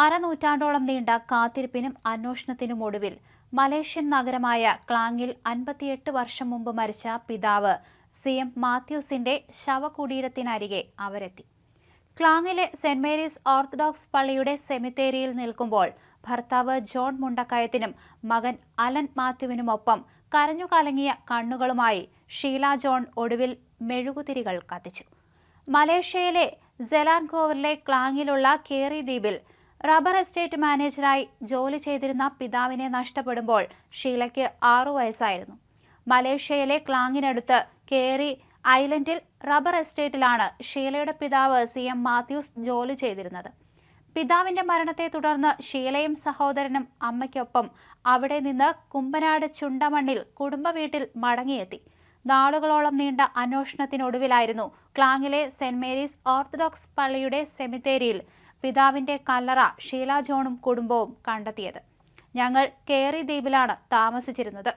അരനൂറ്റാണ്ടോളം നീണ്ട കാത്തിരിപ്പിനും അന്വേഷണത്തിനും ഒടുവിൽ മലേഷ്യൻ നഗരമായ ക്ലാങ്ങിൽ അൻപത്തിയെട്ട് വർഷം മുമ്പ് മരിച്ച പിതാവ് സി എം മാത്യൂസിന്റെ ശവകുടീരത്തിനരികെ അവരെത്തി. ക്ലാങ്ങിലെ സെന്റ് മേരീസ് ഓർത്തഡോക്സ് പള്ളിയുടെ സെമിത്തേരിയിൽ നിൽക്കുമ്പോൾ ഭർത്താവ് ജോൺ മുണ്ടക്കയത്തിനും മകൻ അലൻ മാത്യുവിനുമൊപ്പം കരഞ്ഞു കലങ്ങിയ കണ്ണുകളുമായി ഷീല ജോൺ ഒടുവിൽ മെഴുകുതിരികൾ കത്തിച്ചു. മലേഷ്യയിലെ ജലാൻഗോവറിലെ ക്ലാങ്ങിലുള്ള കേറി ദ്വീപിൽ റബ്ബർ എസ്റ്റേറ്റ് മാനേജറായി ജോലി ചെയ്തിരുന്ന പിതാവിനെ നഷ്ടപ്പെടുമ്പോൾ ഷീലയ്ക്ക് ആറു വയസ്സായിരുന്നു. മലേഷ്യയിലെ ക്ലാങ്ങിനടുത്ത് കേറി ഐലൻഡിൽ റബ്ബർ എസ്റ്റേറ്റിലാണ് ഷീലയുടെ പിതാവ് സി എം മാത്യൂസ് ജോലി ചെയ്തിരുന്നത്. പിതാവിന്റെ മരണത്തെ തുടർന്ന് ഷീലയും സഹോദരനും അമ്മയ്ക്കൊപ്പം അവിടെ നിന്ന് കുമ്പനാട് ചുണ്ടമണ്ണിൽ കുടുംബ വീട്ടിൽ മടങ്ങിയെത്തി. നാളുകളോളം നീണ്ട അന്വേഷണത്തിനൊടുവിലായിരുന്നു ക്ലാങ്ങിലെ സെന്റ് മേരീസ് ഓർത്തഡോക്സ് പള്ളിയുടെ സെമിത്തേരിയിൽ പിതാവിന്റെ കല്ലറ ഷീല ജോണും കുടുംബവും കണ്ടെത്തിയത്. ഞങ്ങൾ കേറി ദ്വീപിലാണ് താമസിച്ചിരുന്നത്.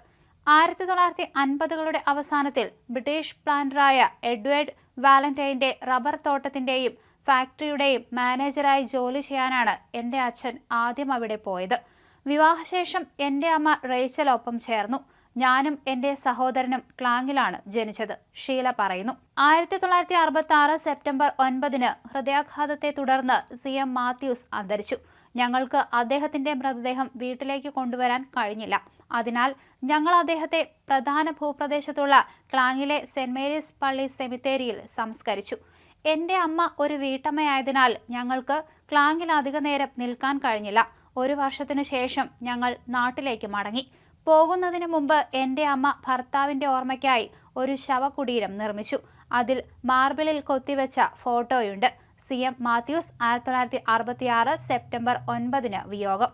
ആയിരത്തി തൊള്ളായിരത്തി അൻപതുകളുടെ അവസാനത്തിൽ ബ്രിട്ടീഷ് പ്ലാന്ററായ എഡ്വേർഡ് വാലന്റൈന്റെ റബ്ബർ തോട്ടത്തിന്റെയും ഫാക്ടറിയുടെയും മാനേജറായി ജോലി ചെയ്യാനാണ് എന്റെ അച്ഛൻ ആദ്യം അവിടെ പോയത്. വിവാഹശേഷം എന്റെ അമ്മ റേച്ചലൊപ്പം ചേർന്നു. ഞാനും എന്റെ സഹോദരനും ക്ലാങ്ങിലാണ് ജനിച്ചത്. ഷീല പറയുന്നു. ആയിരത്തി തൊള്ളായിരത്തി അറുപത്തി ആറ് സെപ്റ്റംബർ ഒൻപതിന് ഹൃദയാഘാതത്തെ തുടർന്ന് സി എം മാത്യൂസ് അന്തരിച്ചു. ഞങ്ങൾക്ക് അദ്ദേഹത്തിന്റെ മൃതദേഹം വീട്ടിലേക്ക് കൊണ്ടുവരാൻ കഴിഞ്ഞില്ല. അതിനാൽ ഞങ്ങൾ അദ്ദേഹത്തെ പ്രധാന ഭൂപ്രദേശത്തുള്ള ക്ലാങ്ങിലെ സെന്റ് മേരീസ് പള്ളി സെമിത്തേരിയിൽ സംസ്കരിച്ചു. എന്റെ അമ്മ ഒരു വീട്ടമ്മയായതിനാൽ ഞങ്ങൾക്ക് ക്ലാങ്ങിൽ അധിക നേരം നിൽക്കാൻ കഴിഞ്ഞില്ല. ഒരു വർഷത്തിനു ശേഷം ഞങ്ങൾ നാട്ടിലേക്ക് മടങ്ങി. പോകുന്നതിന് മുമ്പ് എന്റെ അമ്മ ഭർത്താവിന്റെ ഓർമ്മയ്ക്കായി ഒരു ശവകുടീരം നിർമ്മിച്ചു. അതിൽ മാർബിളിൽ കൊത്തിവെച്ച ഫോട്ടോയുണ്ട്. സി എം മാത്യൂസ് ആയിരത്തി തൊള്ളായിരത്തി അറുപത്തി ആറ് സെപ്റ്റംബർ ഒൻപതിന് വിയോഗം.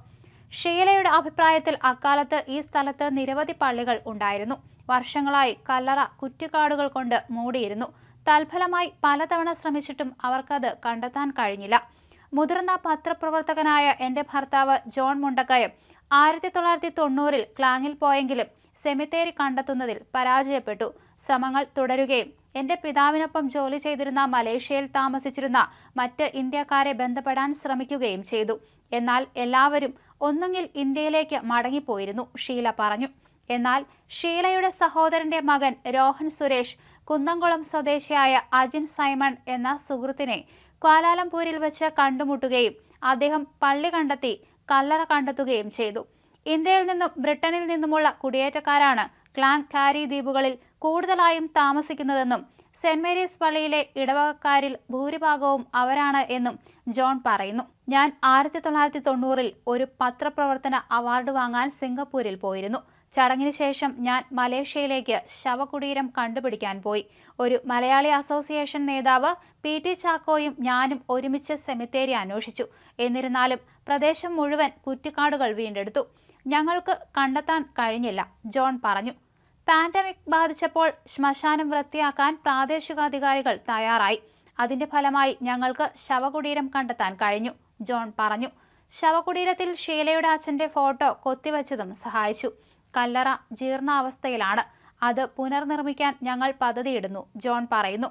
ഷീലയുടെ അഭിപ്രായത്തിൽ അക്കാലത്ത് ഈ സ്ഥലത്ത് നിരവധി പള്ളികൾ ഉണ്ടായിരുന്നു. വർഷങ്ങളായി കല്ലറ കുറ്റിക്കാടുകൾ കൊണ്ട് മൂടിയിരുന്നു. തൽഫലമായി പലതവണ ശ്രമിച്ചിട്ടും അവർക്കത് കണ്ടെത്താൻ കഴിഞ്ഞില്ല. മുതിർന്ന പത്രപ്രവർത്തകനായ എന്റെ ഭർത്താവ് ജോൺ മുണ്ടക്കയം ആയിരത്തി തൊള്ളായിരത്തി തൊണ്ണൂറിൽ ക്ലാങ്ങിൽ പോയെങ്കിലും സെമിത്തേരി കണ്ടെത്തുന്നതിൽ പരാജയപ്പെട്ടു. ശ്രമങ്ങൾ തുടരുകയും എന്റെ പിതാവിനൊപ്പം ജോലി ചെയ്തിരുന്ന മലേഷ്യയിൽ താമസിച്ചിരുന്ന മറ്റ് ഇന്ത്യക്കാരെ ബന്ധപ്പെടാൻ ശ്രമിക്കുകയും ചെയ്തു. എന്നാൽ എല്ലാവരും ഒന്നുകിൽ ഇന്ത്യയിലേക്ക് മടങ്ങിപ്പോയിരുന്നു ഷീല പറഞ്ഞു. എന്നാൽ ഷീലയുടെ സഹോദരന്റെ മകൻ രോഹൻ സുരേഷ് കുന്നംകുളം സ്വദേശിയായ അജിൻ സൈമൺ എന്ന സുഹൃത്തിനെ ക്വാലാലംപൂരിൽ വെച്ച് കണ്ടുമുട്ടുകയും അദ്ദേഹം പള്ളി കണ്ടെത്തി കല്ലറ കണ്ടെത്തുകയും ചെയ്തു. ഇന്ത്യയിൽ നിന്നും ബ്രിട്ടനിൽ നിന്നുമുള്ള കുടിയേറ്റക്കാരാണ് ക്ലാങ് കാരി ദ്വീപുകളിൽ കൂടുതലായും താമസിക്കുന്നതെന്നും സെന്റ് മേരീസ് പള്ളിയിലെ ഇടവകക്കാരിൽ ഭൂരിഭാഗവും അവരാണ് എന്നും ജോൺ പറയുന്നു. ഞാൻ ആയിരത്തി തൊള്ളായിരത്തി തൊണ്ണൂറിൽ ഒരു പത്രപ്രവർത്തന അവാർഡ് വാങ്ങാൻ സിംഗപ്പൂരിൽ പോയിരുന്നു. ചടങ്ങിന് ശേഷം ഞാൻ മലേഷ്യയിലേക്ക് ശവകുടീരം കണ്ടുപിടിക്കാൻ പോയി. ഒരു മലയാളി അസോസിയേഷൻ നേതാവ് പി ടി ചാക്കോയും ഞാനും ഒരുമിച്ച് സെമിത്തേരി അന്വേഷിച്ചു. എന്നിരുന്നാലും പ്രദേശം മുഴുവൻ കുറ്റിക്കാടുകൾ വീണ്ടെടുത്തു. ഞങ്ങൾക്ക് കണ്ടെത്താൻ കഴിഞ്ഞില്ല ജോൺ പറഞ്ഞു. പാൻഡമിക് ബാധിച്ചപ്പോൾ ശ്മശാനം വൃത്തിയാക്കാൻ പ്രാദേശികാധികാരികൾ തയ്യാറായി. അതിന്റെ ഫലമായി ഞങ്ങൾക്ക് ശവകുടീരം കണ്ടെത്താൻ കഴിഞ്ഞു ജോൺ പറഞ്ഞു. ശവകുടീരത്തിൽ ഷീലയുടെ അച്ഛന്റെ ഫോട്ടോ കൊത്തിവച്ചതും സഹായിച്ചു. കല്ലറ ജീർണാവസ്ഥയിലാണ്. അത് പുനർനിർമ്മിക്കാൻ ഞങ്ങൾ പദ്ധതിയിടുന്നു ജോൺ പറയുന്നു.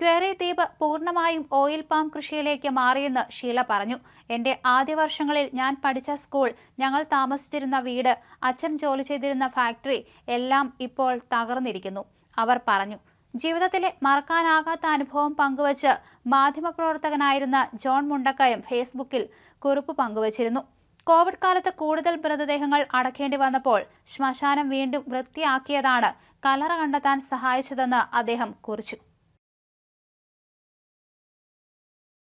ക്വേറി ദ്വീപ് പൂർണമായും ഓയിൽ പാം കൃഷിയിലേക്ക് മാറിയെന്ന് ഷീല പറഞ്ഞു. എന്റെ ആദ്യ വർഷങ്ങളിൽ ഞാൻ പഠിച്ച സ്കൂൾ ഞങ്ങൾ താമസിച്ചിരുന്ന വീട് അച്ഛൻ ജോലി ചെയ്തിരുന്ന ഫാക്ടറി എല്ലാം ഇപ്പോൾ തകർന്നിരിക്കുന്നു അവർ പറഞ്ഞു. ജീവിതത്തിലെ മറക്കാനാകാത്ത അനുഭവം പങ്കുവച്ച് മാധ്യമപ്രവർത്തകനായിരുന്ന ജോൺ മുണ്ടക്കയം ഫേസ്ബുക്കിൽ കുറിപ്പ് പങ്കുവച്ചിരുന്നു. കോവിഡ് കാലത്ത് കൂടുതൽ മൃതദേഹങ്ങൾ അടക്കേണ്ടി വന്നപ്പോൾ ശ്മശാനം വീണ്ടും വൃത്തിയാക്കിയതാണ് കലറ കണ്ടെത്താൻ സഹായിച്ചതെന്ന് അദ്ദേഹം കുറിച്ചു.